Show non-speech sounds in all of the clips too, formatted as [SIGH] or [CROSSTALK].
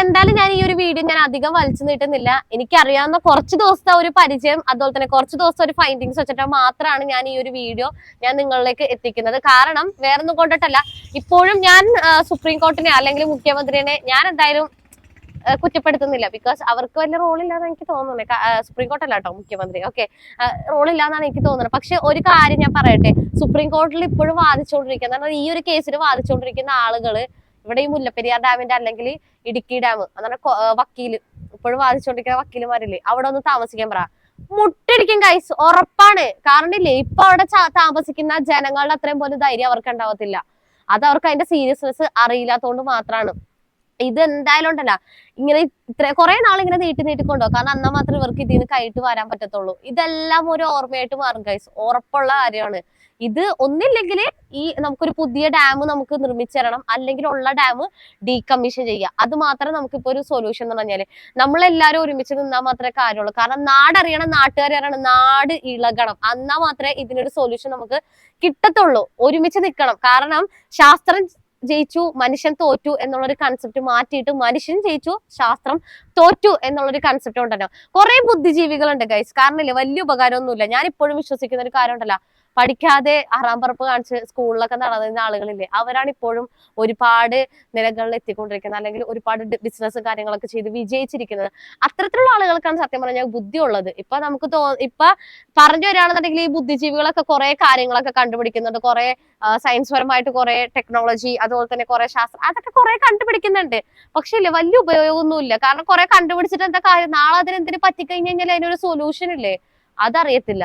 എന്തായാലും ഞാൻ ഈ ഒരു വീഡിയോ ഞാൻ അധികം വലിച്ചു നീട്ടുന്നില്ല. എനിക്കറിയാവുന്ന കുറച്ച് ദിവസത്തെ ഒരു പരിചയം അതുപോലെ തന്നെ കുറച്ച് ദിവസത്തെ ഒരു ഫൈൻഡിങ്സ് വെച്ചിട്ട് മാത്രമാണ് ഞാൻ ഈ ഒരു വീഡിയോ ഞാൻ നിങ്ങളിലേക്ക് എത്തിക്കുന്നത്. കാരണം വേറൊന്നും കൊണ്ടിട്ടല്ല. ഇപ്പോഴും ഞാൻ സുപ്രീം കോർട്ടിനെ അല്ലെങ്കിൽ മുഖ്യമന്ത്രിനെ ഞാൻ എന്തായാലും കുറ്റപ്പെടുത്തുന്നില്ല. ബിക്കോസ് അവർക്ക് വലിയ റോളില്ലാന്ന് എനിക്ക് തോന്നുന്നത്. സുപ്രീം കോർട്ടല്ല കേട്ടോ മുഖ്യമന്ത്രി. ഓക്കെ റോളില്ലാന്നാണ് എനിക്ക് തോന്നുന്നത്. പക്ഷെ ഒരു കാര്യം ഞാൻ പറയട്ടെ. സുപ്രീം കോർട്ടിൽ ഇപ്പോഴും വാദിച്ചുകൊണ്ടിരിക്കുന്ന ഈ ഒരു കേസിൽ വാദിച്ചുകൊണ്ടിരിക്കുന്ന ആളുകൾ ഇവിടെ ഈ മുല്ലപ്പെരിയാർ ഡാമിന്റെ അല്ലെങ്കിൽ ഇടുക്കി ഡാം എന്ന് പറഞ്ഞാൽ വക്കീൽ. ഇപ്പോഴും വാദിച്ചുകൊണ്ടിരിക്കുന്ന വക്കീലുമാരില്ലേ? അവിടെ ഒന്ന് താമസിക്കാൻ പറ. മുട്ടടിക്കും കൈസ് ഉറപ്പാണ്. കാരണം ഇല്ലേ ഇപ്പൊ അവിടെ താമസിക്കുന്ന ജനങ്ങളുടെ അത്രയും പോലും ധൈര്യം അവർക്ക് ഉണ്ടാവത്തില്ല. അത് അവർക്ക് അതിന്റെ സീരിയസ്നെസ് അറിയില്ലാത്തതുകൊണ്ട് മാത്രമാണ് ഇത് എന്തായാലും ഉണ്ടല്ല. ഇങ്ങനെ ഇത്ര കുറെ നാൾ ഇങ്ങനെ നീട്ടി നീട്ടിക്കൊണ്ടോ? കാരണം അന്നാ മാത്രമേ ഇവർക്ക് ഇതിന് കൈയിട്ട് വരാൻ പറ്റത്തുള്ളൂ. ഇതെല്ലാം ഒരു ഓർമ്മയായിട്ട് മാറും കൈസ് ഉറപ്പുള്ള കാര്യമാണ്. ഇത് ഒന്നില്ലെങ്കിൽ ഈ നമുക്കൊരു പുതിയ ഡാം നമുക്ക് നിർമ്മിച്ചു തരണം അല്ലെങ്കിൽ ഉള്ള ഡാം ഡീകമ്മീഷൻ ചെയ്യുക. അത് മാത്രമേ നമുക്കിപ്പോ ഒരു സൊല്യൂഷൻ എന്ന് പറഞ്ഞാൽ നമ്മളെല്ലാരും ഒരുമിച്ച് നിന്നാൽ മാത്രമേ കാര്യമുള്ളൂ. കാരണം നാടറിയണം നാട്ടുകാരറിയണം നാട് ഇളകണം. എന്നാ മാത്രമേ ഇതിനൊരു സൊല്യൂഷൻ നമുക്ക് കിട്ടത്തുള്ളൂ. ഒരുമിച്ച് നിൽക്കണം. കാരണം ശാസ്ത്രം ജയിച്ചു മനുഷ്യൻ തോറ്റു എന്നുള്ളൊരു കൺസെപ്റ്റ് മാറ്റിയിട്ട് മനുഷ്യൻ ജയിച്ചു ശാസ്ത്രം തോറ്റു എന്നുള്ളൊരു കൺസെപ്റ്റ് ഉണ്ടല്ലോ. കുറെ ബുദ്ധിജീവികളുണ്ട് ഗൈസ് കാരണം ഇല്ലേ വലിയ ഉപകാരമൊന്നുമില്ല. ഞാൻ ഇപ്പോഴും വിശ്വസിക്കുന്ന ഒരു കാര്യം ഉണ്ടല്ലോ പഠിക്കാതെ ആറാം പറപ്പ് കാണിച്ച് സ്കൂളിലൊക്കെ നടന്നിരുന്ന ആളുകളില്ലേ അവരാണ് ഇപ്പോഴും ഒരുപാട് നിലകളിൽ എത്തിക്കൊണ്ടിരിക്കുന്നത്. അല്ലെങ്കിൽ ഒരുപാട് ബിസിനസ് കാര്യങ്ങളൊക്കെ ചെയ്ത് വിജയിച്ചിരിക്കുന്നത്. അത്തരത്തിലുള്ള ആളുകൾക്കാണ് സത്യം പറഞ്ഞാൽ ബുദ്ധി ഉള്ളത് ഇപ്പൊ നമുക്ക് തോ ഇപ്പൊ പറഞ്ഞു വരികയാണെന്നുണ്ടെങ്കിൽ ഈ ബുദ്ധിജീവികളൊക്കെ കുറെ കാര്യങ്ങളൊക്കെ കണ്ടുപിടിക്കുന്നുണ്ട്. കുറെ സയൻസ് പരമായിട്ട് കുറെ ടെക്നോളജി അതുപോലെ തന്നെ കുറെ ശാസ്ത്രം അതൊക്കെ കുറെ കണ്ടുപിടിക്കുന്നുണ്ട്. പക്ഷെ ഇല്ല വലിയ ഉപയോഗമൊന്നുമില്ല. കാരണം കുറെ കണ്ടുപിടിച്ചിട്ട് എന്താ കാര്യം? നാളെ അതിനെന്തിനു പറ്റിക്കഴിഞ്ഞു കഴിഞ്ഞാൽ അതിനൊരു സൊല്യൂഷൻ ഇല്ലേ? അതറിയത്തില്ല.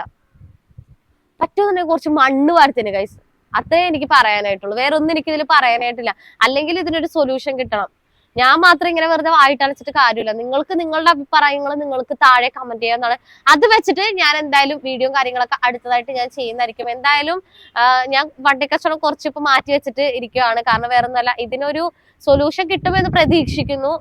പറ്റുമെന്നുണ്ടെങ്കിൽ കുറച്ച് മണ്ണ് വാർത്തിന് കൈസ് അത്രേ എനിക്ക് പറയാനായിട്ടുള്ളൂ. വേറെ ഒന്നും എനിക്ക് ഇതിൽ പറയാനായിട്ടില്ല. അല്ലെങ്കിൽ ഇതിനൊരു സൊല്യൂഷൻ കിട്ടണം. ഞാൻ മാത്രം ഇങ്ങനെ വെറുതെ വായിട്ടടച്ചിട്ട് കാര്യമില്ല. നിങ്ങൾക്ക് നിങ്ങളുടെ അഭിപ്രായങ്ങൾ നിങ്ങൾക്ക് താഴെ കമന്റ് ചെയ്യാന്നാണ് അത് വെച്ചിട്ട് ഞാൻ എന്തായാലും വീഡിയോയും കാര്യങ്ങളൊക്കെ അടുത്തതായിട്ട് ഞാൻ ചെയ്യുന്നതായിരിക്കും. എന്തായാലും ഞാൻ വണ്ടി കച്ചവടം കുറച്ച് മാറ്റി വെച്ചിട്ട് ഇരിക്കുകയാണ് കാരണം വേറെ ഒന്നുമല്ല ഇതിനൊരു സൊല്യൂഷൻ കിട്ടുമെന്ന് പ്രതീക്ഷിക്കുന്നു.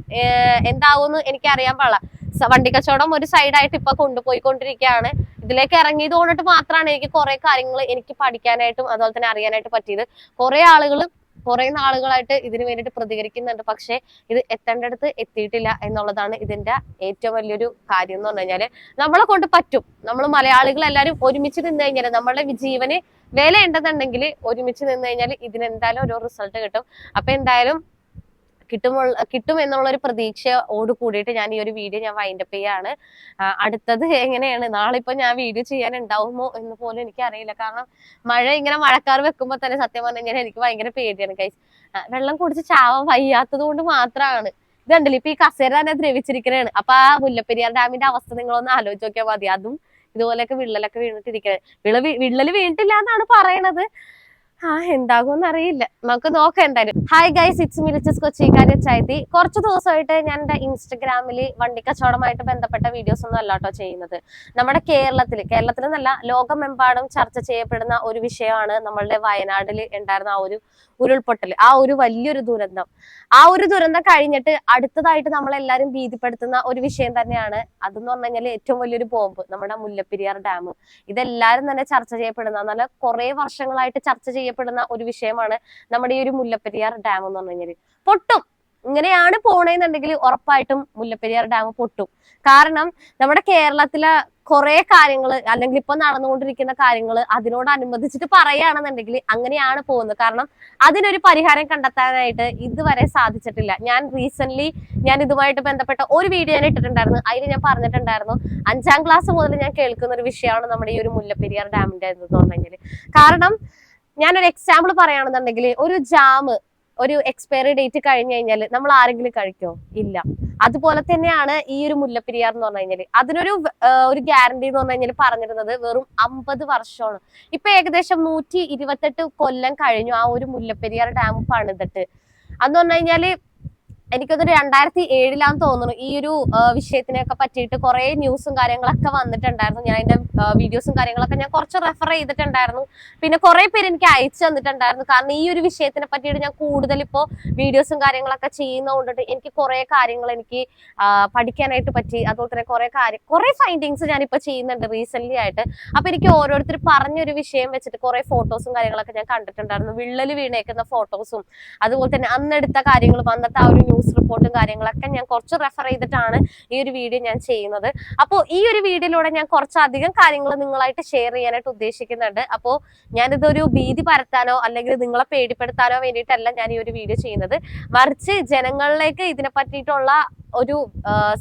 എന്താവുമെന്ന് എനിക്ക് അറിയാൻ പാടില്ല വണ്ടി കച്ചവടം ഒരു സൈഡായിട്ട് ഇപ്പൊ കൊണ്ടുപോയിക്കൊണ്ടിരിക്കുകയാണ്. ഇതിലേക്ക് ഇറങ്ങിയത് കൊണ്ടിട്ട് മാത്രമാണ് എനിക്ക് കുറെ കാര്യങ്ങൾ എനിക്ക് പഠിക്കാനായിട്ടും അതുപോലെ തന്നെ അറിയാനായിട്ട് പറ്റിയത്. കുറെ ആളുകൾ കുറെ നാളുകളായിട്ട് ഇതിനു വേണ്ടിയിട്ട് പ്രതികരിക്കുന്നുണ്ട്. പക്ഷെ ഇത് എത്തേണ്ടടുത്ത് എത്തിയിട്ടില്ല എന്നുള്ളതാണ് ഇതിന്റെ ഏറ്റവും വലിയൊരു കാര്യം എന്ന് പറഞ്ഞു കഴിഞ്ഞാൽ നമ്മളെ കൊണ്ട് പറ്റും. നമ്മൾ മലയാളികൾ എല്ലാവരും ഒരുമിച്ച് നിന്ന് കഴിഞ്ഞാൽ നമ്മളുടെ ജീവന് വില ഉണ്ടെന്നുണ്ടെങ്കിൽ ഒരുമിച്ച് നിന്ന് കഴിഞ്ഞാൽ ഇതിന് എന്തായാലും ഒരു റിസൾട്ട് കിട്ടും. അപ്പൊ എന്തായാലും കിട്ടുമുള്ള കിട്ടും എന്നുള്ള ഒരു പ്രതീക്ഷയോട് കൂടിയിട്ട് ഞാൻ ഈ ഒരു വീഡിയോ ഞാൻ വൈൻഡപ്പ് ചെയ്യാണ്. ആ, അടുത്തത് എങ്ങനെയാണ്? നാളെ ഇപ്പൊ ഞാൻ വീഡിയോ ചെയ്യാൻ ഉണ്ടാവുമോ എന്ന് പോലും എനിക്ക് അറിയില്ല കാരണം മഴ ഇങ്ങനെ മഴക്കാർ വെക്കുമ്പോ തന്നെ സത്യം പറഞ്ഞു കഴിഞ്ഞാൽ എനിക്ക് ഭയങ്കര പേടിയാണ് കൈസ് വെള്ളം കുടിച്ച് ചാവാൻ വയ്യാത്തത് കൊണ്ട് മാത്രമാണ് ഇത് കണ്ടില്ല? ഇപ്പൊ ഈ കസേര തന്നെ ദ്രവിച്ചിരിക്കുന്നതാണ് അപ്പൊ ആ മുല്ലപ്പെരിയാർ ഡാമിന്റെ അവസ്ഥ നിങ്ങളൊന്ന് ആലോചിച്ച് നോക്കിയാൽ മതി. അതും ഇതുപോലെയൊക്കെ വിള്ളലൊക്കെ വീണിട്ടിരിക്കണേ. വിള വിള്ളൽ വീണിട്ടില്ല എന്നാണ് പറയണത്. ആ എന്താകുമെന്ന് അറിയില്ല. നമുക്ക് നോക്കാം എന്തായാലും. ഹായ് ഗൈസ് ഇറ്റ്സ് മിലിച്ചസ് കൊച്ചിക്കാരി ചൈതി കുറച്ച് ദിവസമായിട്ട് ഞാൻ എന്റെ ഇൻസ്റ്റഗ്രാമിൽ വണ്ടി കച്ചവടമായിട്ട് ബന്ധപ്പെട്ട വീഡിയോസ് ഒന്നും അല്ലാട്ടോ ചെയ്യുന്നത്. നമ്മുടെ കേരളത്തിൽ കേരളത്തിൽ എന്നല്ല ലോകമെമ്പാടും ചർച്ച ചെയ്യപ്പെടുന്ന ഒരു വിഷയമാണ് നമ്മളുടെ വയനാട്ടിൽ ഉണ്ടായിരുന്ന ആ ഒരു ഉരുൾപൊട്ടൽ ആ ഒരു വലിയൊരു ദുരന്തം. ആ ഒരു ദുരന്തം കഴിഞ്ഞിട്ട് അടുത്തതായിട്ട് നമ്മളെല്ലാരും ഭീതിപ്പെടുത്തുന്ന ഒരു വിഷയം തന്നെയാണ് അതെന്ന് പറഞ്ഞു കഴിഞ്ഞാൽ ഏറ്റവും വലിയൊരു ബോംബ് നമ്മുടെ മുല്ലപ്പെരിയാർ ഡാം. ഇതെല്ലാരും തന്നെ ചർച്ച ചെയ്യപ്പെടുന്ന നല്ല കുറെ വർഷങ്ങളായിട്ട് ചർച്ച ചെയ്യപ്പെടുന്ന ഒരു വിഷയമാണ് നമ്മുടെ ഈ ഒരു മുല്ലപ്പെരിയാർ ഡാം എന്ന് പറഞ്ഞു കഴിഞ്ഞാൽ പൊട്ടും. ഇങ്ങനെയാണ് പോണേന്നുണ്ടെങ്കിൽ ഉറപ്പായിട്ടും മുല്ലപ്പെരിയാർ ഡാം പൊട്ടും. കാരണം നമ്മുടെ കേരളത്തിലെ കുറെ കാര്യങ്ങൾ അല്ലെങ്കിൽ ഇപ്പൊ നടന്നുകൊണ്ടിരിക്കുന്ന കാര്യങ്ങൾ അതിനോടനുബന്ധിച്ചിട്ട് പറയുകയാണെന്നുണ്ടെങ്കിൽ അങ്ങനെയാണ് പോകുന്നത്. കാരണം അതിനൊരു പരിഹാരം കണ്ടെത്താനായിട്ട് ഇതുവരെ സാധിച്ചിട്ടില്ല. ഞാൻ റീസെന്റ് ഞാൻ ഇതുമായിട്ട് ബന്ധപ്പെട്ട ഒരു വീഡിയോ ഞാൻ ഇട്ടിട്ടുണ്ടായിരുന്നു. അതിൽ ഞാൻ പറഞ്ഞിട്ടുണ്ടായിരുന്നു അഞ്ചാം ക്ലാസ് മുതൽ ഞാൻ കേൾക്കുന്ന ഒരു വിഷയമാണ് നമ്മുടെ ഈ ഒരു മുല്ലപ്പെരിയാർ ഡാമിന്റെ എന്ന് പറഞ്ഞു കഴിഞ്ഞാൽ കാരണം ഞാനൊരു എക്സാമ്പിൾ പറയുകയാണെന്നുണ്ടെങ്കിൽ ഒരു ജാമ് ഒരു എക്സ്പയറി ഡേറ്റ് കഴിഞ്ഞു കഴിഞ്ഞാൽ നമ്മൾ ആരെങ്കിലും കഴിക്കോ? ഇല്ല. അതുപോലെ തന്നെയാണ് ഈ ഒരു മുല്ലപ്പെരിയാർ എന്ന് പറഞ്ഞു കഴിഞ്ഞാൽ അതിനൊരു ഒരു ഗ്യാരണ്ടി എന്ന് പറഞ്ഞു കഴിഞ്ഞാൽ പറഞ്ഞിരുന്നത് വെറും അമ്പത് വർഷമാണ്. ഇപ്പൊ ഏകദേശം നൂറ്റി ഇരുപത്തെട്ട് കൊല്ലം കഴിഞ്ഞു ആ ഒരു മുല്ലപ്പെരിയാർ ഡാം പണിതിട്ട്. അന്ന് പറഞ്ഞു കഴിഞ്ഞാൽ എനിക്കതൊരു രണ്ടായിരത്തി ഏഴിലാന്ന് തോന്നുന്നു ഈ ഒരു വിഷയത്തിനൊക്കെ പറ്റിയിട്ട് കുറെ ന്യൂസും കാര്യങ്ങളൊക്കെ വന്നിട്ടുണ്ടായിരുന്നു. ഞാൻ അതിന്റെ വീഡിയോസും കാര്യങ്ങളൊക്കെ ഞാൻ കുറച്ച് റെഫർ ചെയ്തിട്ടുണ്ടായിരുന്നു. പിന്നെ കുറെ പേര് എനിക്ക് അയച്ചു തന്നിട്ടുണ്ടായിരുന്നു. കാരണം ഈ ഒരു വിഷയത്തിനെ പറ്റിയിട്ട് ഞാൻ കൂടുതൽ ഇപ്പോൾ വീഡിയോസും കാര്യങ്ങളൊക്കെ ചെയ്യുന്നതുകൊണ്ടിട്ട് എനിക്ക് കുറെ കാര്യങ്ങൾ എനിക്ക് പഠിക്കാനായിട്ട് പറ്റി. അതുപോലെ തന്നെ കുറെ കാര്യം കുറെ ഫൈൻഡിങ്സ് ഞാൻ ഞാനിപ്പോൾ ചെയ്യുന്നുണ്ട് റീസെന്റ് ആയിട്ട്. അപ്പൊ എനിക്ക് ഓരോരുത്തർ പറഞ്ഞൊരു വിഷയം വെച്ചിട്ട് കുറെ ഫോട്ടോസും കാര്യങ്ങളൊക്കെ ഞാൻ കണ്ടിട്ടുണ്ടായിരുന്നു. വിള്ളൽ വീണേക്കുന്ന ഫോട്ടോസും. അതുപോലെ തന്നെ അന്നെടുത്ത കാര്യങ്ങളും അന്നത്തെ ആ ഒരു ന്യൂസ് റിപ്പോർട്ടും കാര്യങ്ങളൊക്കെ ഞാൻ കുറച്ച് റെഫർ ചെയ്തിട്ടാണ് ഈ ഒരു വീഡിയോ ഞാൻ ചെയ്യുന്നത്. അപ്പോൾ ഈ ഒരു വീഡിയോയിലൂടെ ഞാൻ കുറച്ചധികം കാര്യങ്ങൾ നിങ്ങളായിട്ട് ഷെയർ ചെയ്യാനായിട്ട് ഉദ്ദേശിക്കുന്നുണ്ട്. അപ്പോൾ ഞാനിതൊരു ഭീതി പരത്താനോ അല്ലെങ്കിൽ നിങ്ങളെ പേടിപ്പെടുത്താനോ വേണ്ടിയിട്ടല്ല ഞാൻ ഈ ഒരു വീഡിയോ ചെയ്യുന്നത്. മറിച്ച് ജനങ്ങളിലേക്ക് ഇതിനെ പറ്റിയിട്ടുള്ള ഒരു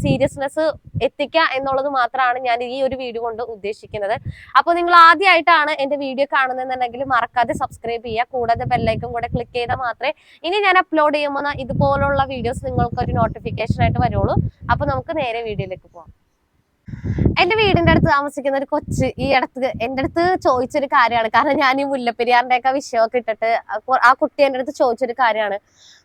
സീരിയസ്നെസ് എത്തിക്കുക എന്നുള്ളത് മാത്രമാണ് ഞാൻ ഈ ഒരു വീഡിയോ കൊണ്ട് ഉദ്ദേശിക്കുന്നത്. അപ്പോൾ നിങ്ങൾ ആദ്യമായിട്ടാണ് എന്റെ വീഡിയോ കാണുന്നതെന്നുണ്ടെങ്കിൽ മറക്കാതെ സബ്സ്ക്രൈബ് ചെയ്യുക. കൂടാതെ ബെല്ലൈക്കും കൂടെ ക്ലിക്ക് ചെയ്താൽ മാത്രമേ ഇനി ഞാൻ അപ്ലോഡ് ചെയ്യുമ്പോൾ ഇതുപോലുള്ള വീഡിയോസ് നിങ്ങൾക്ക് ഒരു നോട്ടിഫിക്കേഷൻ ആയിട്ട് വരുള്ളൂ. അപ്പോൾ നമുക്ക് നേരെ വീഡിയോയിലേക്ക് പോവാം. എന്റെ വീടിന്റെ അടുത്ത് താമസിക്കുന്ന ഒരു കൊച്ച് ഈ അടുത്ത് എന്റെ അടുത്ത് ചോദിച്ചൊരു കാര്യമാണ്. കാരണം ഞാൻ ഈ മുല്ലപ്പെരിയാറിന്റെ ഒക്കെ വിഷയമൊക്കെ ഇട്ടിട്ട് ആ കുട്ടി എന്റെ അടുത്ത് ചോദിച്ചൊരു കാര്യമാണ്.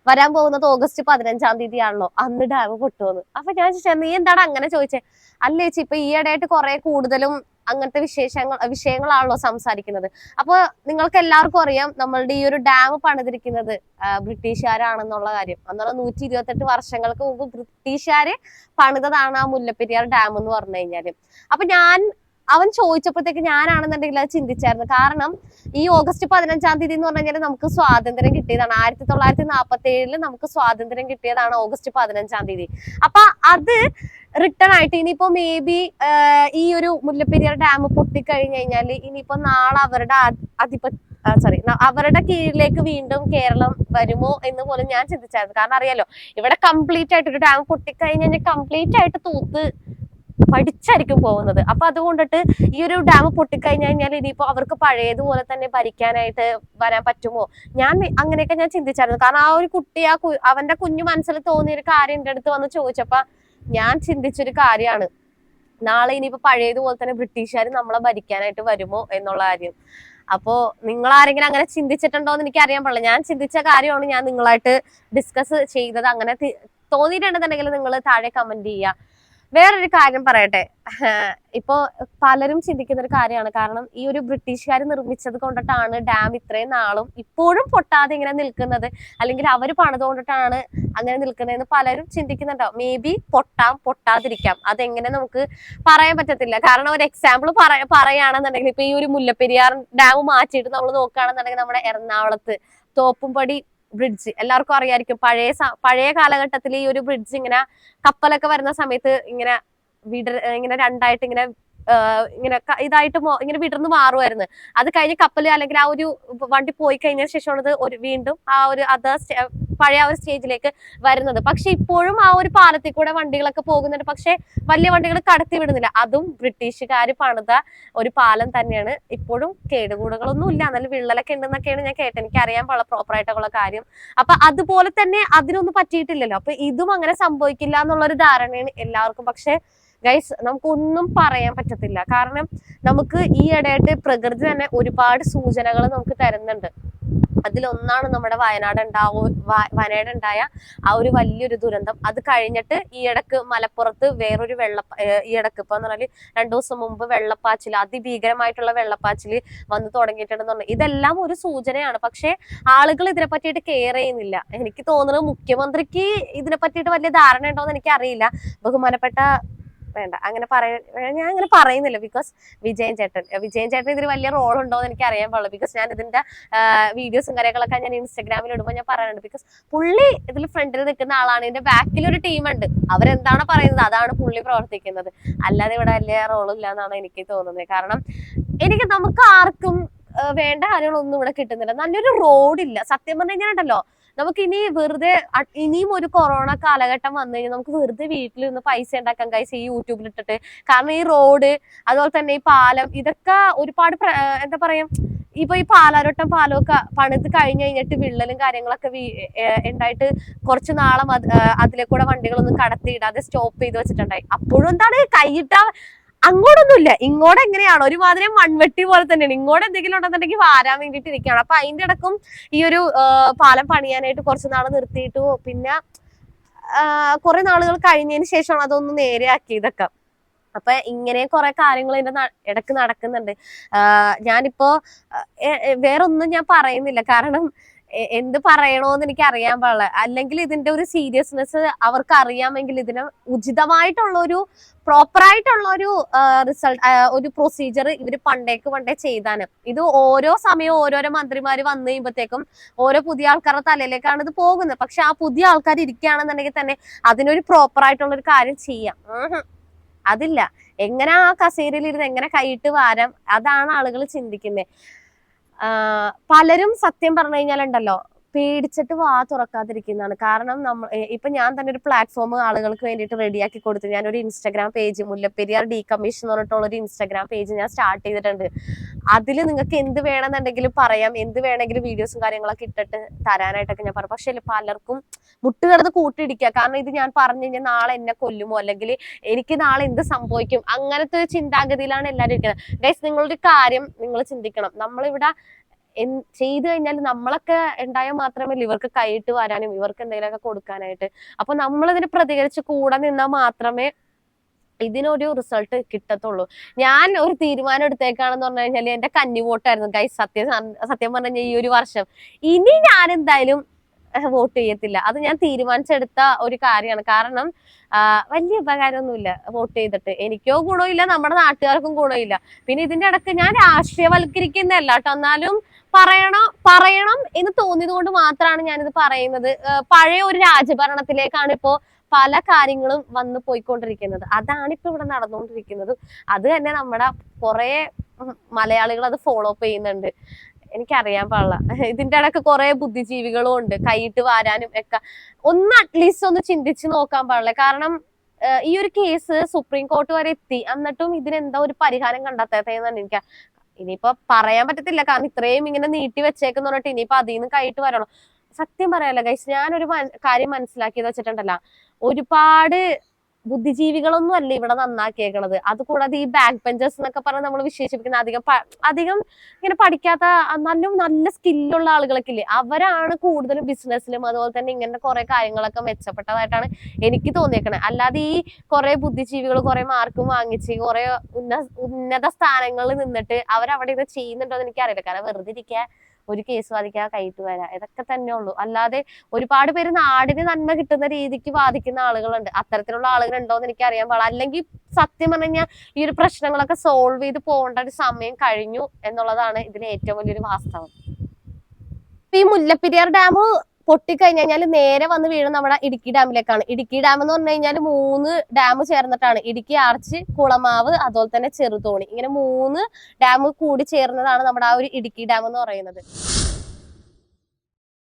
വരാൻ പോകുന്നത് ഓഗസ്റ്റ് പതിനഞ്ചാം തീയതി ആണല്ലോ അന്ന് ഡാം പൊട്ടുമെന്ന് അപ്പൊ ഞാൻ ചോദിച്ചാൽ നീ എന്താണ് അങ്ങനെ ചോദിച്ചേ? അല്ല ചേച്ചി ഇപ്പൊ ഈയിടെയായിട്ട് കുറെ കൂടുതലും അങ്ങനത്തെ വിശേഷങ്ങൾ വിഷയങ്ങളാണല്ലോ സംസാരിക്കുന്നത്. അപ്പൊ നിങ്ങൾക്ക് എല്ലാവർക്കും അറിയാം നമ്മളുടെ ഈ ഒരു ഡാം പണിതിരിക്കുന്നത് ബ്രിട്ടീഷുകാരാണെന്നുള്ള കാര്യം. അന്നുള്ള നൂറ്റി ഇരുപത്തെട്ട് വർഷങ്ങൾക്ക് മുമ്പ് ബ്രിട്ടീഷുകാര് പണിതതാണ് ആ മുല്ലപ്പെരിയാർ ഡാം എന്ന് പറഞ്ഞു കഴിഞ്ഞാൽ. അപ്പൊ ഞാൻ അവൻ ചോദിച്ചപ്പോഴത്തേക്ക് ഞാനാണെന്നുണ്ടെങ്കിൽ അത് ചിന്തിച്ചായിരുന്നു. കാരണം ഈ ഓഗസ്റ്റ് പതിനഞ്ചാം തീയതി എന്ന് പറഞ്ഞു കഴിഞ്ഞാൽ നമുക്ക് സ്വാതന്ത്ര്യം കിട്ടിയതാണ്. ആയിരത്തി തൊള്ളായിരത്തി നാൽപ്പത്തി ഏഴിൽ നമുക്ക് സ്വാതന്ത്ര്യം കിട്ടിയതാണ് ഓഗസ്റ്റ് പതിനഞ്ചാം തീയതി. അപ്പൊ അത് റിട്ടേൺ ആയിട്ട് ഇനിയിപ്പോ മേ ബി ഈ ഒരു മുല്ലപ്പെരിയാർ ഡാം പൊട്ടിക്കഴിഞ്ഞു കഴിഞ്ഞാൽ ഇനിയിപ്പോ നാളെ അവരുടെ അധിപ സോറി അവരുടെ കീഴിലേക്ക് വീണ്ടും കേരളം വരുമോ എന്ന് പോലും ഞാൻ ചിന്തിച്ചായിരുന്നു. കാരണം അറിയാലോ ഇവിടെ കംപ്ലീറ്റ് ആയിട്ട് ഒരു ഡാം പൊട്ടിക്കഴിഞ്ഞ് കഴിഞ്ഞാൽ കംപ്ലീറ്റ് ആയിട്ട് തൂത്ത് പഠിച്ചായിരിക്കും പോകുന്നത്. അപ്പൊ അതുകൊണ്ടിട്ട് ഈ ഒരു ഡാം പൊട്ടിക്കഴിഞ്ഞു കഴിഞ്ഞാൽ ഇനിയിപ്പോ അവർക്ക് പഴയതുപോലെ തന്നെ ഭരിക്കാനായിട്ട് വരാൻ പറ്റുമോ? ഞാൻ അങ്ങനെയൊക്കെ ഞാൻ ചിന്തിച്ചായിരുന്നു. കാരണം ആ ഒരു കുട്ടി ആ അവന്റെ കുഞ്ഞു മനസ്സിൽ തോന്നിയ ഒരു കാര്യം എന്റെ അടുത്ത് വന്ന് ചോദിച്ചപ്പോ ഞാൻ ചിന്തിച്ചൊരു കാര്യമാണ്. നാളെ ഇനിയിപ്പോ പഴയതുപോലെ തന്നെ ബ്രിട്ടീഷുകാർ നമ്മളെ ഭരിക്കാനായിട്ട് വരുമോ എന്നുള്ള കാര്യം. അപ്പോ നിങ്ങൾ ആരെങ്കിലും അങ്ങനെ ചിന്തിച്ചിട്ടുണ്ടോ എന്ന് എനിക്ക് അറിയാൻ പാടില്ല. ഞാൻ ചിന്തിച്ച കാര്യമാണ് ഞാൻ നിങ്ങളായിട്ട് ഡിസ്കസ് ചെയ്തത്. അങ്ങനെ തോന്നിയിട്ടുണ്ടെന്നുണ്ടെങ്കിൽ നിങ്ങൾ താഴെ കമന്റ് ചെയ്യുക. വേറൊരു കാര്യം പറയട്ടെ. [LAUGHS] ഇപ്പോ പലരും ചിന്തിക്കുന്ന ഒരു കാര്യമാണ്. കാരണം ഈ ഒരു ബ്രിട്ടീഷുകാർ നിർമ്മിച്ചത് കൊണ്ടിട്ടാണ് ഡാം ഇത്രയും നാളും ഇപ്പോഴും പൊട്ടാതെ ഇങ്ങനെ നിൽക്കുന്നത്. അല്ലെങ്കിൽ അവർ പണിതുകൊണ്ടിട്ടാണ് അങ്ങനെ നിൽക്കുന്നതെന്ന് പലരും ചിന്തിക്കുന്നുണ്ടാവും മേ ബി പൊട്ടാം പൊട്ടാതിരിക്കാം. അതെങ്ങനെ നമുക്ക് പറയാൻ പറ്റത്തില്ല. കാരണം ഒരു എക്സാമ്പിൾ പറ പറയുകയാണെന്നുണ്ടെങ്കിൽ ഇപ്പൊ ഈ ഒരു മുല്ലപ്പെരിയാർ ഡാം മാറ്റിയിട്ട് നമ്മൾ നോക്കുകയാണെന്നുണ്ടെങ്കിൽ നമ്മുടെ എറണാകുളത്ത് തോപ്പുംപടി ബ്രിഡ്ജ് എല്ലാവർക്കും അറിയായിരിക്കും. പഴയ പഴയ കാലഘട്ടത്തിൽ ഈ ഒരു ബ്രിഡ്ജ് ഇങ്ങനെ കപ്പലൊക്കെ വരുന്ന സമയത്ത് ഇങ്ങനെ വിട ഇങ്ങനെ രണ്ടായിട്ട് ഇങ്ങനെ ഇങ്ങനെ ഇതായിട്ട് ഇങ്ങനെ വിടർന്ന് മാറുമായിരുന്നു അത് കഴിഞ്ഞ് കപ്പൽ അല്ലെങ്കിൽ ആ ഒരു വണ്ടി പോയി കഴിഞ്ഞ ശേഷമാണത് ഒരു വീണ്ടും ആ ഒരു അതർ പഴയ ആ ഒരു സ്റ്റേജിലേക്ക് വരുന്നത്. പക്ഷെ ഇപ്പോഴും ആ ഒരു പാലത്തിൽ കൂടെ വണ്ടികളൊക്കെ പോകുന്നുണ്ട്. പക്ഷെ വലിയ വണ്ടികൾ കടത്തി വിടുന്നില്ല. അതും ബ്രിട്ടീഷുകാർ പണിത ഒരു പാലം തന്നെയാണ്. ഇപ്പോഴും കേടുകൂടുകളൊന്നും ഇല്ല. നല്ല വിള്ളലൊക്കെ ഉണ്ടെന്നൊക്കെയാണ് ഞാൻ കേട്ടത്. എനിക്ക് അറിയാൻ വളരെ പ്രോപ്പർ ആയിട്ടുള്ള കാര്യം. അപ്പൊ അതുപോലെ തന്നെ അതിനൊന്നും പറ്റിയിട്ടില്ലല്ലോ. അപ്പൊ ഇതും അങ്ങനെ സംഭവിക്കില്ല എന്നുള്ളൊരു ധാരണയാണ് എല്ലാവർക്കും. പക്ഷെ ഗൈസ് നമുക്കൊന്നും പറയാൻ പറ്റത്തില്ല. കാരണം നമുക്ക് ഈ ഇടയായിട്ട് പ്രകൃതി തന്നെ ഒരുപാട് സൂചനകൾ നമുക്ക് തരുന്നുണ്ട്. അതിലൊന്നാണ് നമ്മുടെ വയനാട് ഉണ്ടാവോ വയനാട് ഉണ്ടായ ആ ഒരു വലിയൊരു ദുരന്തം. അത് കഴിഞ്ഞിട്ട് ഈ ഇടയ്ക്ക് മലപ്പുറത്ത് വേറൊരു വെള്ള ഈ ഇടയ്ക്ക് ഇപ്പൊ എന്ന് പറഞ്ഞാൽ രണ്ടു ദിവസം മുമ്പ് വെള്ളപ്പാച്ചിൽ അതിഭീകരമായിട്ടുള്ള വെള്ളപ്പാച്ചിൽ വന്ന് തുടങ്ങിയിട്ടുണ്ടെന്ന് പറഞ്ഞു. ഇതെല്ലാം ഒരു സൂചനയാണ്. പക്ഷെ ആളുകൾ ഇതിനെ പറ്റിയിട്ട് കെയർ ചെയ്യുന്നില്ല. എനിക്ക് തോന്നുന്നത് മുഖ്യമന്ത്രിക്ക് ഇതിനെ പറ്റിയിട്ട് വലിയ ധാരണ ഉണ്ടോ എന്ന് എനിക്ക് അറിയില്ല ബഹുമാനപ്പെട്ട വേണ്ട. അങ്ങനെ പറയാൻ ഞാൻ അങ്ങനെ പറയുന്നില്ല. ബിക്കോസ് വിജയൻ ചേട്ടൻ വിജയൻ ചേട്ടൻ ഇതിന് വലിയ റോൾ ഉണ്ടോ എന്ന് എനിക്ക് അറിയാൻ പാടില്ല. ബിക്കോസ് ഞാൻ ഇതിന്റെ വീഡിയോസും കാര്യങ്ങളൊക്കെ ഞാൻ ഇൻസ്റ്റാഗ്രാമിൽ ഇടുമ്പോൾ ഞാൻ പറയാറുണ്ട്. ബിക്കോസ് പുള്ളി ഇതിൽ ഫ്രണ്ടിൽ നിൽക്കുന്ന ആളാണ്. ഇതിന്റെ ബാക്കിൽ ഒരു ടീമുണ്ട് അവരെന്താണ് പറയുന്നത് അതാണ് പുള്ളി പ്രവർത്തിക്കുന്നത്. അല്ലാതെ ഇവിടെ വലിയ റോളില്ല എന്നാണ് എനിക്ക് തോന്നുന്നത്. കാരണം എനിക്ക് നമുക്ക് ആർക്കും വേണ്ട കാര്യങ്ങളൊന്നും ഇവിടെ കിട്ടുന്നില്ല. നല്ലൊരു റോഡില്ല സത്യം പറഞ്ഞു കഴിഞ്ഞാൽ ഉണ്ടല്ലോ നമുക്ക് ഇനി വെറുതെ ഇനിയും ഒരു കൊറോണ കാലഘട്ടം വന്നു കഴിഞ്ഞാൽ നമുക്ക് വെറുതെ വീട്ടിൽ നിന്ന് പൈസ ഉണ്ടാക്കാൻ കഴിച്ച് ഈ യൂട്യൂബിൽ ഇട്ടിട്ട്. കാരണം ഈ റോഡ് അതുപോലെ തന്നെ ഈ പാലം ഇതൊക്കെ ഒരുപാട് എന്താ പറയാ ഇപ്പൊ ഈ പാലാരോട്ടം പാലമൊക്കെ പണിത് കഴിഞ്ഞ് കഴിഞ്ഞിട്ട് വിള്ളലും കാര്യങ്ങളൊക്കെ ഉണ്ടായിട്ട് കുറച്ച് നാളും അതിലെ കൂടെ വണ്ടികളൊന്നും കടത്തിയിടാതെ സ്റ്റോപ്പ് ചെയ്ത് വെച്ചിട്ടുണ്ടായി. അപ്പോഴും എന്താണ് കൈയിട്ട അങ്ങോട്ടൊന്നുമില്ല. ഇങ്ങോട്ട് എങ്ങനെയാണ്? ഒരുമാതിരി മൺവെട്ടി പോലെ തന്നെയാണ്. ഇങ്ങോട്ട് എന്തെങ്കിലും ഉണ്ടെന്നുണ്ടെങ്കിൽ വാരാൻ വേണ്ടിയിട്ട് ഇരിക്കുകയാണ് അപ്പൊ അതിന്റെ ഇടക്കും ഈ ഒരു പാലം പണിയാനായിട്ട് കുറച്ച് നാൾ നിർത്തിയിട്ടു. പിന്നെ കുറെ നാളുകൾ കഴിഞ്ഞതിന് ശേഷമാണ് അതൊന്ന് നേരെയാക്കിയതൊക്കെ അപ്പൊ ഇങ്ങനെ കുറെ കാര്യങ്ങൾ എന്റെ ഇടയ്ക്ക് നടക്കുന്നുണ്ട്. ഞാനിപ്പോ വേറൊന്നും ഞാൻ പറയുന്നില്ല. കാരണം എന്ത് പറയണോന്ന് എനിക്ക് അറിയാൻ പാടില്ല. അല്ലെങ്കിൽ ഇതിന്റെ ഒരു സീരിയസ്നെസ് അവർക്ക് അറിയാമെങ്കിൽ ഇതിന് ഉചിതമായിട്ടുള്ള ഒരു പ്രോപ്പർ ആയിട്ടുള്ള ഒരു റിസൾട്ട് ഒരു പ്രൊസീജിയർ ഇവർ പണ്ടേക്ക് പണ്ടേ ചെയ്താണ്. ഇത് ഓരോ സമയവും ഓരോരോ മന്ത്രിമാർ വന്നു കഴിയുമ്പോഴത്തേക്കും ഓരോ പുതിയ ആൾക്കാരുടെ തലയിലേക്കാണ് ഇത് പോകുന്നത്. പക്ഷെ ആ പുതിയ ആൾക്കാർ ഇരിക്കുകയാണെന്നുണ്ടെങ്കിൽ തന്നെ അതിനൊരു പ്രോപ്പർ ആയിട്ടുള്ള ഒരു കാര്യം ചെയ്യാം. അതില്ല. എങ്ങനെ ആ കസേരയിൽ ഇരുന്ന് എങ്ങനെ കൈയിട്ട് വാരാം? അതാണ് ആളുകൾ ചിന്തിക്കുന്നത് പലരും സത്യം പറഞ്ഞു കഴിഞ്ഞാലുണ്ടല്ലോ പേടിച്ചിട്ട് വാ തുറക്കാതിരിക്കുന്നതാണ്. കാരണം നമ്മൾ ഇപ്പൊ ഞാൻ തന്നെ ഒരു പ്ലാറ്റ്ഫോം ആളുകൾക്ക് വേണ്ടിയിട്ട് റെഡിയാക്കി കൊടുത്തു. ഞാൻ ഒരു Instagram page Mullaperiyar D commission എന്ന് പറഞ്ഞിട്ടുള്ള ഒരു ഇൻസ്റ്റാഗ്രാം പേജ് ഞാൻ സ്റ്റാർട്ട് ചെയ്തിട്ടുണ്ട്. അതിൽ നിങ്ങൾക്ക് എന്ത് വേണമെന്നുണ്ടെങ്കിലും പറയാം. എന്ത് വേണമെങ്കിലും വീഡിയോസും കാര്യങ്ങളൊക്കെ ഇട്ടിട്ട് തരാനായിട്ടൊക്കെ ഞാൻ പറഞ്ഞു പക്ഷേ പലർക്കും മുട്ടുകിടന്ന് കൂട്ടിയിടിക്കുക. കാരണം ഇത് ഞാൻ പറഞ്ഞു കഴിഞ്ഞാൽ നാളെ എന്നെ കൊല്ലുമോ? അല്ലെങ്കിൽ എനിക്ക് നാളെ എന്ത് സംഭവിക്കും? അങ്ങനത്തെ ഒരു ചിന്താഗതിയിലാണ് എല്ലാവരും ഇരിക്കുന്നത്. ഗൈസ് നിങ്ങളൊരു കാര്യം നിങ്ങൾ ചിന്തിക്കണം. നമ്മളിവിടെ ചെയ്തു കഴിഞ്ഞാൽ നമ്മളൊക്കെ ഉണ്ടായാൽ മാത്രമേ ഇവർക്ക് കൈയിട്ട് വരാനും ഇവർക്ക് എന്തെങ്കിലുമൊക്കെ കൊടുക്കാനായിട്ട്. അപ്പൊ നമ്മളിതിന് പ്രതികരിച്ച് കൂടെ നിന്നാൽ മാത്രമേ ഇതിനൊരു റിസൾട്ട് കിട്ടത്തുള്ളൂ. ഞാൻ ഒരു തീരുമാനം എടുത്തേക്കാണെന്ന് പറഞ്ഞു കഴിഞ്ഞാൽ എന്റെ കന്നി വോട്ടായിരുന്നു കൈ സത്യം സത്യം പറഞ്ഞു ഈ ഒരു വർഷം. ഇനി ഞാൻ എന്തായാലും വോട്ട് ചെയ്യത്തില്ല. അത് ഞാൻ തീരുമാനിച്ചെടുത്ത ഒരു കാര്യമാണ്. കാരണം വലിയ ഉപകാരമൊന്നുമില്ല വോട്ട് ചെയ്തിട്ട്. എനിക്കോ ഗുണമില്ല നമ്മുടെ നാട്ടുകാർക്കും ഗുണമില്ല. പിന്നെ ഇതിന്റെ ഇടയ്ക്ക് ഞാൻ രാഷ്ട്രീയവൽക്കരിക്കുന്നതല്ല കേട്ടോ. എന്നാലും പറയണം പറയണം എന്ന് തോന്നിയത് കൊണ്ട് മാത്രമാണ് ഞാനിത് പറയുന്നത്. പഴയ ഒരു രാജഭരണത്തിലേക്കാണ് ഇപ്പോ പല കാര്യങ്ങളും വന്നു പോയിക്കൊണ്ടിരിക്കുന്നത്. അതാണ് ഇപ്പൊ ഇവിടെ നടന്നുകൊണ്ടിരിക്കുന്നത് അത് തന്നെ നമ്മുടെ കുറെ മലയാളികൾ അത് ഫോളോ അപ്പ് ചെയ്യുന്നുണ്ട്. എനിക്കറിയാൻ പാടില്ല. ഇതിന്റെ ഇടയ്ക്ക് കുറെ ബുദ്ധിജീവികളും ഉണ്ട്. കൈയിട്ട് വാരാനും ഒക്കെ. ഒന്ന് അറ്റ്ലീസ്റ്റ് ഒന്ന് ചിന്തിച്ച് നോക്കാൻ പാടില്ല. കാരണം ഈ ഒരു കേസ് സുപ്രീം കോർട്ട് വരെ എത്തി. എന്നിട്ടും ഇതിനെന്താ ഒരു പരിഹാരം കണ്ടെത്താത്തതെന്നാണ് എനിക്ക് ഇനിയിപ്പോ പറയാൻ പറ്റത്തില്ല. കാരണം ഇത്രയും ഇങ്ങനെ നീട്ടി വെച്ചേക്കെന്ന് പറഞ്ഞിട്ട് ഇനിയിപ്പോ അതിൽ നിന്ന് കൈയിട്ട് വരണം. സത്യം പറയാലോ ഗൈസ് ഞാനൊരു കാര്യം മനസ്സിലാക്കിയത് വെച്ചിട്ടുണ്ടല്ലോ. ഒരുപാട് ബുദ്ധിജീവികളൊന്നും അല്ല ഇവിടെ നന്നാക്കിയേക്കണത്. അതുകൂടാതെ ഈ ബാക്ക് ബെഞ്ചേഴ്സ് എന്നൊക്കെ പറഞ്ഞ് നമ്മൾ വിശേഷിപ്പിക്കുന്ന അധികം അധികം ഇങ്ങനെ പഠിക്കാത്ത നല്ല നല്ല സ്കില്ലുള്ള ആളുകളൊക്കെ ഇല്ലേ അവരാണ് കൂടുതലും ബിസിനസ്സിലും അതുപോലെ തന്നെ ഇങ്ങനത്തെ കുറെ കാര്യങ്ങളൊക്കെ മെച്ചപ്പെട്ടതായിട്ടാണ് എനിക്ക് തോന്നിയേക്കണത് അല്ലാതെ ഈ കുറെ ബുദ്ധിജീവികൾ കുറെ മാർക്കും വാങ്ങിച്ച് കുറെ ഉന്ന ഉന്നത സ്ഥാനങ്ങളിൽ നിന്നിട്ട് അവരവിടെ ഇത് ചെയ്യുന്നുണ്ടോ എന്ന് എനിക്ക് അറിയില്ല കാരണം വെറുതെ ഇരിക്കുക ഒരു കേസ് വാദിക്കാൻ കൈയിട്ട് വരാ. ഇതൊക്കെ തന്നെ ഉള്ളൂ. അല്ലാതെ ഒരുപാട് പേര് നാടിന് നന്മ കിട്ടുന്ന രീതിക്ക് വാദിക്കുന്ന ആളുകളുണ്ട്. അത്തരത്തിലുള്ള ആളുകൾ ഉണ്ടോ എന്ന് എനിക്ക് അറിയാൻ പാടില്ല. അല്ലെങ്കിൽ സത്യം പറഞ്ഞു കഴിഞ്ഞാൽ ഈ ഒരു പ്രശ്നങ്ങളൊക്കെ സോൾവ് ചെയ്ത് പോകേണ്ട ഒരു സമയം കഴിഞ്ഞു എന്നുള്ളതാണ് ഇതിലെ ഏറ്റവും വലിയൊരു വാസ്തവം. ഈ മുല്ലപ്പെരിയാർ ഡാം പൊട്ടിക്കഴിഞ്ഞാൽ നേരെ വന്ന് വീഴുന്നത് നമ്മുടെ ഇടുക്കി ഡാമിലേക്കാണ്. ഇടുക്കി ഡാം എന്ന് പറഞ്ഞു കഴിഞ്ഞാൽ മൂന്ന് ഡാം ചേർന്നിട്ടാണ്. ഇടുക്കി ആർച്ച് കുളമാവ് അതുപോലെ തന്നെ ചെറുതോണി. ഇങ്ങനെ മൂന്ന് ഡാം കൂടി ചേർന്നതാണ് നമ്മുടെ ആ ഒരു ഇടുക്കി ഡാം എന്ന് പറയുന്നത്.